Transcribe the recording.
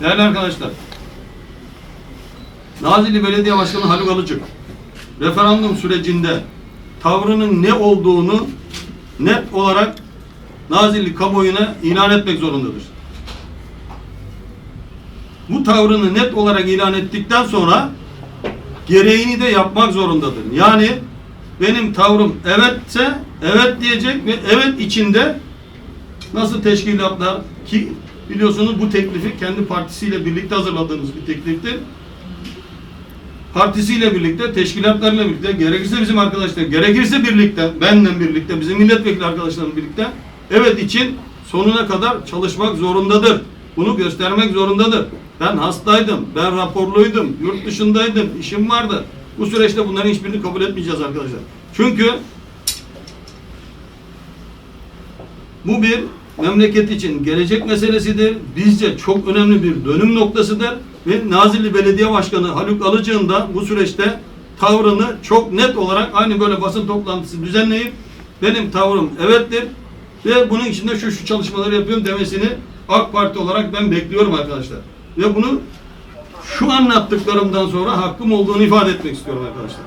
Değerli arkadaşlar, Nazilli Belediye Başkanı Haluk Alıcık, referandum sürecinde tavrının ne olduğunu net olarak Nazilli kamuoyuna ilan etmek zorundadır. Bu tavrını net olarak ilan ettikten sonra gereğini de yapmak zorundadır. Yani benim tavrım evetse evet diyecek ve evet içinde nasıl teşkilatlar ki biliyorsunuz bu teklifi kendi partisiyle birlikte hazırladığımız bir tekliftir. Partisiyle birlikte, teşkilatlarla birlikte, gerekirse bizim arkadaşlar, gerekirse birlikte, benle birlikte, bizim milletvekili arkadaşlarımla birlikte evet için sonuna kadar çalışmak zorundadır. Bunu göstermek zorundadır. Ben hastaydım, ben raporluydum, yurt dışındaydım, işim vardı. Bu süreçte bunların hiçbirini kabul etmeyeceğiz arkadaşlar. Çünkü bu bir memleket için gelecek meselesidir. Bizce çok önemli bir dönüm noktasıdır. Ve Nazilli Belediye Başkanı Haluk Alıcı'nın da bu süreçte tavrını çok net olarak aynı böyle basın toplantısı düzenleyip benim tavrım evettir ve bunun içinde şu şu çalışmaları yapıyorum demesini AK Parti olarak ben bekliyorum arkadaşlar. Ve bunu şu anlattıklarımdan sonra hakkım olduğunu ifade etmek istiyorum arkadaşlar.